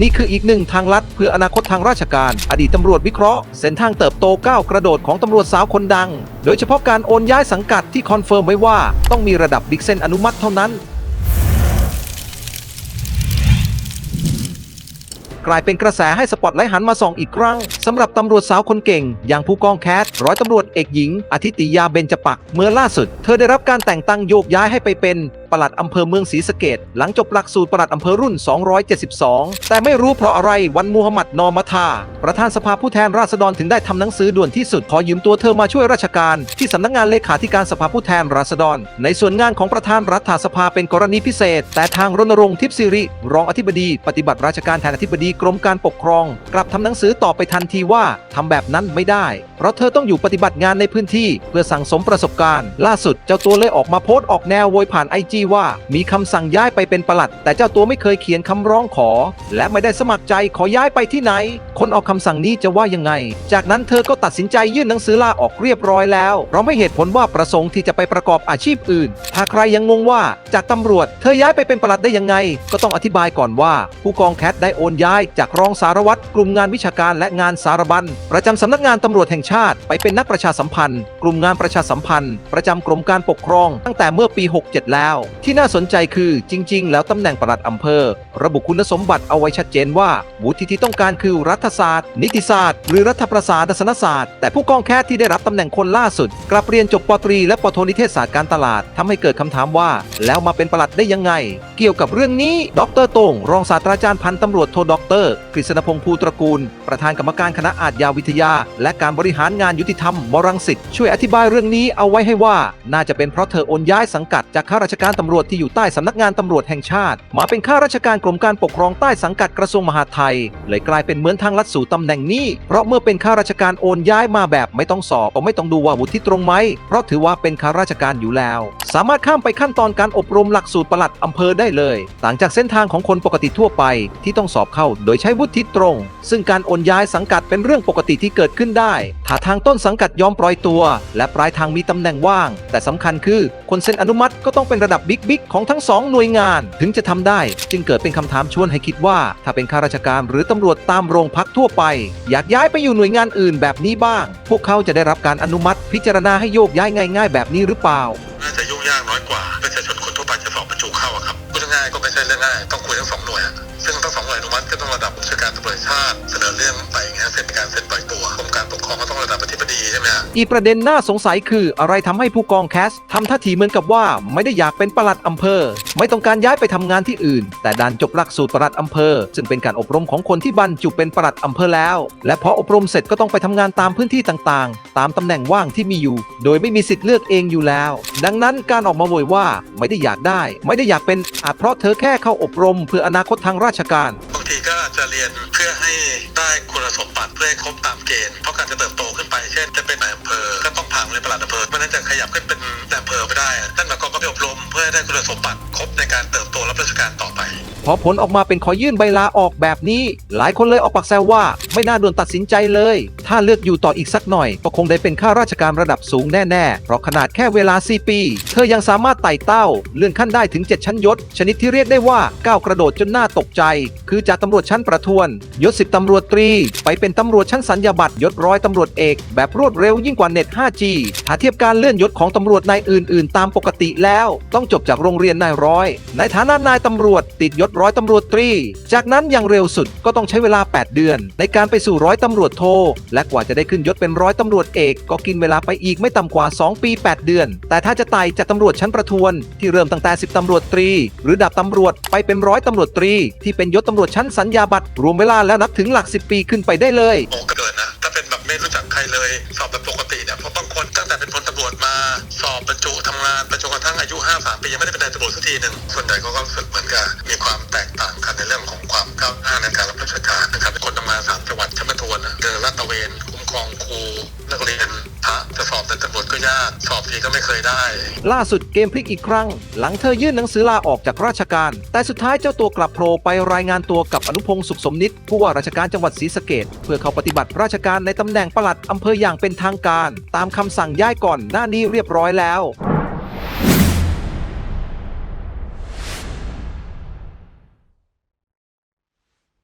นี่คืออีกหนึ่งทางลัดเพื่ออนาคตทางราชการ อดีตตำรวจวิเคราะห์ เส้นทางเติบโตก้าวกระโดดของตำรวจสาวคนดัง โดยเฉพาะการโอนย้ายสังกัดที่คอนเฟิร์มไว้ว่าต้องมีระดับบิ๊กเซนอนุมัติเท่านั้น กลายเป็นกระแสให้สปอตไลท์หันมาส่องอีกครั้งสำหรับตำรวจสาวคนเก่ง อย่างผู้กองแคทร้อยตำรวจเอกหญิงอาทิตยาเบญจปักเมื่อล่าสุด เธอได้รับการแต่งตั้งโยกย้ายให้ไปเป็น ปลัดอำเภอเมืองศรีสะเกดหลังจบหลักสูตรปลัดอำเภอรุ่น 272 แต่ไม่รู้เพราะอะไรวันมูฮัมหมัดนอมัทา ประธานสภาผู้แทนราษฎรถึงได้ทำหนังสือด่วนที่สุดขอยืมตัวเธอมาช่วยราชการ ที่สำนักงานเลขาธิการสภาผู้แทนราษฎร ในส่วนงานของประธานรัฐสภาเป็นกรณีพิเศษ แต่ทางรณรงค์ทิพย์สิริ รองอธิบดี ปฏิบัติราชการแทนอธิบดีกรมการปกครอง กลับทำหนังสือตอบไปทันทีว่าทำแบบนั้นไม่ได้ เพราะเธอต้องอยู่ปฏิบัติงานในพื้นที่ เพื่อสั่งสมประสบการณ์ ล่าสุดเจ้าตัวเลยออกมาโพสต์ออกแนวโวยผ่านไอจีว่ามีคำสั่งย้ายไปเป็นปลัด แต่เจ้าตัวไม่เคยเขียนคำร้องขอ และไม่ได้สมัครใจขอย้ายไปที่ไหน คนออกคำสั่งนี้จะว่ายังไง จากนั้นเธอก็ตัดสินใจยื่นหนังสือลาออกเรียบร้อยแล้วเราไม่เหตุผลว่าประสงค์ที่จะไปประกอบอาชีพอื่นถ้าใครยังงงว่าจากตำรวจเธอย้ายไปเป็นปลัดได้ยังไง ก็ต้องอธิบายก่อนว่า ผู้กองแคทได้โอนย้ายจากรองสารวัตรกลุ่มงานวิชาการและงานสารบัญประจำสำนักงานตำรวจแห่งชาติ ไปเป็นนักประชาสัมพันธ์ กลุ่มงานประชาสัมพันธ์ ประจำกรมการปกครอง ตั้งแต่เมื่อปี 67 แล้วที่น่าสนใจคือจริง ๆ แล้วตำแหน่งปลัดอำเภอ ระบุคุณสมบัติเอาไว้ชัดเจนว่าวุฒิที่ต้องการคือรัฐศาสตร์ นิติศาสตร์ หรือรัฐประศาสนศาสตร์ แต่ผู้กองแคทที่ได้รับตำแหน่งคนล่าสุด กลับเรียนจบปตรีและปโทนิเทศศาสตร์การตลาดทำให้เกิดคำถามว่า แล้วมาเป็นปลัดได้ยังไง เกี่ยวกับเรื่องนี้ ดรโต้งรองศาสตราจารย์พันตำรวจโทดรกฤษณพงษ์ภูตระกูล ประธานกรรมการคณะอาชญาวิทยา และการบริหารงานยุติธรรมมรังสิตช่วยอธิบายเรื่องนี้เอาไว้ให้ว่า น่าจะเป็นเพราะเธอโอนย้ายสังกัดจากข้าราชการตำรวจที่อยู่ใต้สำนักงานตำรวจแห่งชาติ มาเป็นข้าราชการกรมการปกครองใต้สังกัดกระทรวงมหาดไทยเลยกลายเป็นเหมือนทางลัดสู่ตำแหน่งนี้ เพราะเมื่อเป็นข้าราชการโอนย้ายมาแบบไม่ต้องสอบก็ไม่ต้องดูว่าวุฒิตรงไหมเพราะถือว่าเป็นข้าราชการอยู่แล้ว สามารถข้ามไปขั้นตอนการอบรมหลักสูตรปลัดอำเภอได้เลย ต่างจากเส้นทางของคนปกติทั่วไป ที่ต้องสอบเข้าโดยใช้วุฒิตรง ซึ่งการโอนย้ายสังกัดเป็นเรื่องปกติที่เกิดขึ้นได้ ถ้าทางต้นสังกัดยอมปล่อยตัว และปลายทางมีตำแหน่งว่าง แต่สำคัญคือ คนเซ็นอนุมัติก็ต้องเป็นระดับบิ๊กบิ๊กของทั้งสองหน่วยงาน ถึงจะทำได้ จึงเกิดเป็นคำถามชวนให้คิดว่า ถ้าเป็นข้าราชการหรือตำรวจตามโรงพักทั่วไป อยากย้ายไปอยู่หน่วยงานอื่นแบบนี้บ้าง พวกเขาจะได้รับการอนุมัติ พิจารณาให้โยกย้ายง่าย ๆ แบบนี้หรือเปล่าน่าจะยุ่งยากน้อยกว่าประชาชนคนทั่วไปจะสอบบรรจุเข้าครับพูดง่ายก็ไม่ใช่เรื่องง่ายต้องคุยทั้งสองหน่วยซึ่งทั้งสองหน่วยอนุมัติก็ต้องระดับผู้จัดการตำรวจชาติ เสนอเรื่องไปง่างเงี้ยเซ็นการเซ็นปล่อยตัว องก็ต้องระดับอธิบดีใช่ไหมฮะอีกประเด็นน่าสงสัยคืออะไรทำให้ผู้กองแคสทำท่าทีเหมือนกับว่าไม่ได้อยากเป็นปลัดอำเภอ ไม่ต้องการย้ายไปทำงานที่อื่น แต่ดันจบหลักสูตรปลัดอำเภอ ซึ่งเป็นการอบรมของคนที่บรรจุเป็นปลัดอำเภอแล้ว และพออบรมเสร็จก็ต้องไปทำงานตามพื้นที่ต่างๆ ตามตำแหน่งว่างที่มีอยู่ โดยไม่มีสิทธิ์เลือกเองอยู่แล้ว ดังนั้นการออกมาโวยว่าไม่ได้อยากได้ ไม่ได้อยากเป็นอาจเพราะเธอแค่เข้าอบรม เพื่ออนาคตทางราชการางทีก็จะเรียนเพื่อให้ได้คุณสมบัติเพื่อให้ครบตามเกณฑ์เพราะการจะเติบโตขึ้นไป เช่นจะเป็นนายอำเภอก็ต้องผ่านเลยประหลัดอำเภอเพราะนั้นจะขยับขึ้นเป็นนายอำเภอไปได้ท่านหมายความก็ไปอบรมเพื่อให้ได้คุณสมบัติครบในการเติบโตรับราชการต่อไป พอผลออกมาเป็นขอยื่นใบลาออกแบบนี้ หลายคนเลยออกปากแซวว่า ไม่น่าด่วนตัดสินใจเลย ถ้าเลือกอยู่ต่ออีกสักหน่อย ก็คงได้เป็นข้าราชการระดับสูงแน่ๆ เพราะขนาดแค่เวลา 4 ปี เธอยังสามารถไต่เต้า เลื่อนขั้นได้ถึง 7 ชั้นยศ ชนิดที่เรียกได้ว่าก้าวกระโดดจนหน่าตกใจ คือจากตำรวจชั้นประทวนยศ10ตำรวจตรี ไปเป็นตำรวจชั้นสัญญาบัตรยศร้อยตำรวจเอก แบบรวดเร็วยิ่งกว่าเน็ต 5G ถ้าเทียบการเลื่อนยศของตำรวจนายอื่น ๆ ตามปกติแล้ว ต้องจบจากโรงเรียนนายร้อยในฐานะนายตำรวจติดยศร้อยตำรวจตรี จากนั้นอย่างเร็วสุดก็ต้องใช้เวลา 8 เดือน ในการไปสู่ร้อยตำรวจโท และกว่าจะได้ขึ้นยศเป็นร้อยตำรวจเอก ก็กินเวลาไปอีกไม่ต่ำกว่า 2 ปี 8 เดือน แต่ถ้าจะไต่จากตำรวจชั้นประทวน ที่เริ่มตั้งแต่ 10ตำรวจตรี หรือดาบตำรวจไปเป็นร้อยตำรวจตรี ที่เป็นยศตำรวจชั้นสัญญาบัตรรวมเวลาแล้วนับถึงหลัก 10 ปีขึ้นไปได้เลยโอ้ก็เกินนะถ้าเป็นแบบไม่รู้จักใครเลย สอบแบบปกติเนี่ยเพราะบางคนตั้งแต่เป็นพลตำรวจมา กระทั่งอายุ53ปียังไม่ได้เป็นนายตำรวจสักทีหนึ่งส่วนใหญ่เขาก็รู้สึกเหมือนกับมีความแตกต่างกันในเรื่องของความก้าวหน้าในการรับราชการนะครับเป็นคนทำงานสามจังหวัดชั้นประทวนเดินลาดตระเวนคุ้มครองครูนักเรียนพระจะสอบเป็นตำรวจก็ยากสอบทีก็ไม่เคยได้ ล่าสุดเกมพลิกอีกครั้ง หลังเธอยื่นหนังสือลาออกจากราชการ แต่สุดท้ายเจ้าตัวกลับโผล่ไปรายงานตัวกับอนุพงศ์สุขสมนิตผู้ว่าราชการจังหวัดศรีสะเกดเพื่อเข้าปฏิบัติราชการในตำแหน่งปลัดอำเภออย่างเป็นทางการ ตามคำสั่งย้ายก่อนหน้านี้เรียบร้อยแล้ว